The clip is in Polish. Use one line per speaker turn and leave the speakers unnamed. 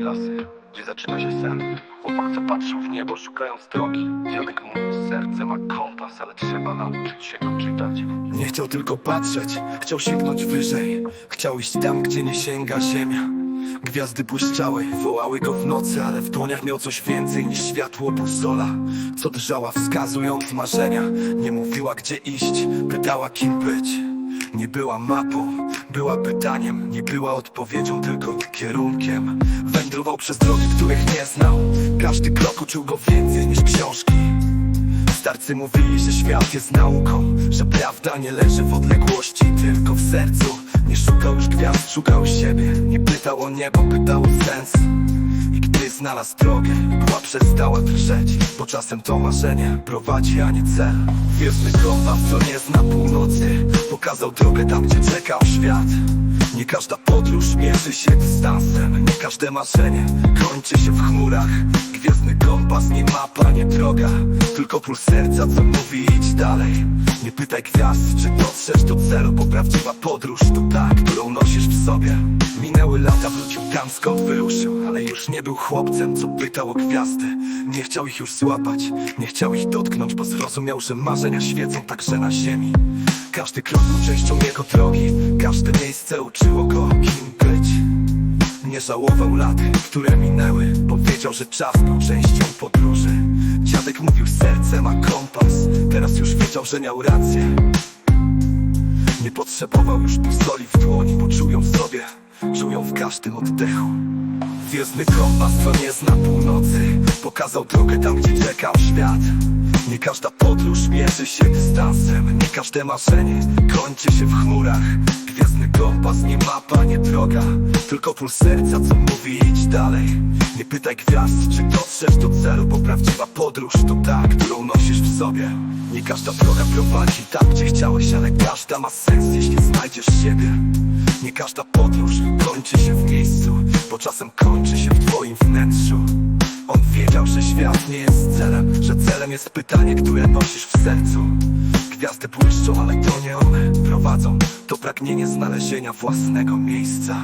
lasy, gdzie zaczyna się sen. Chłopak co patrzył w niebo, szukając drogi. Dziadek mówił, serce ma kompas, ale trzeba nauczyć się go czytać.
Nie chciał tylko patrzeć, chciał sięgnąć wyżej Chciał iść tam, gdzie nie sięga ziemia Gwiazdy błyszczały, wołały go w nocy Ale w dłoniach miał coś więcej niż światło busola Co drżała wskazując marzenia Nie mówiła gdzie iść, pytała kim być Nie była mapą, była pytaniem. Nie była odpowiedzią, tylko kierunkiem. Wędrował przez drogi, których nie znał. Każdy krok uczył go więcej niż książki. Starcy mówili, że świat jest nauką Że prawda nie leży w odległości, tylko w sercu. Nie szukał już gwiazd, szukał siebie. Nie pytał o niebo, pytał o sens Gdy znalazł drogę, była przestała drżeć Bo czasem to marzenie prowadzi, a nie cel. Gwiezdny kompas, co nie zna północy. Pokazał drogę tam, gdzie czekał świat. Nie każda podróż mierzy się dystansem. Nie każde marzenie kończy się w chmurach. Gwiezdny kompas nie mapa, nie droga. Tylko puls serca, co mówi idź dalej Nie pytaj gwiazd, czy dotrzesz do celu Bo prawdziwa podróż to ta, którą nosisz w sobie. Minęły lata, wrócił tam skąd wyruszył Ale już nie był chłopcem, co pytał o gwiazdy. Nie chciał ich już złapać, nie chciał ich dotknąć Bo zrozumiał, że marzenia świecą także na ziemi. Każdy krok był częścią jego drogi Każde miejsce uczyło go kim być. Nie żałował lat, które minęły Bo wiedział, że czas był częścią podróży. Dziadek mówił serce ma kompas Teraz już wiedział, że miał rację. Nie potrzebował już pistoli w dłoni Poczuł ją w sobie, czuł ją w każdym oddechu. Gwiezdny kompas, co nie zna północy Pokazał drogę tam, gdzie czekał świat. Nie każda podróż mierzy się dystansem Nie każde marzenie kończy się w chmurach. Gwiezdny kompas, nie mapa, nie droga Tylko puls serca, co mówi idź dalej. Nie pytaj gwiazd, czy dotrzesz do celu Bo prawdziwa podróż to ta, którą nosisz w sobie Nie każda droga prowadzi tam, gdzie chciałeś Ale każda ma sens, jeśli znajdziesz siebie. Nie każda podróż kończy się w miejscu Bo czasem kończy się w twoim wnętrzu. On wiedział, że świat nie jest celem Że celem jest pytanie, które nosisz w sercu. Gwiazdy błyszczą, ale to nie one prowadzą. To pragnienie znalezienia własnego miejsca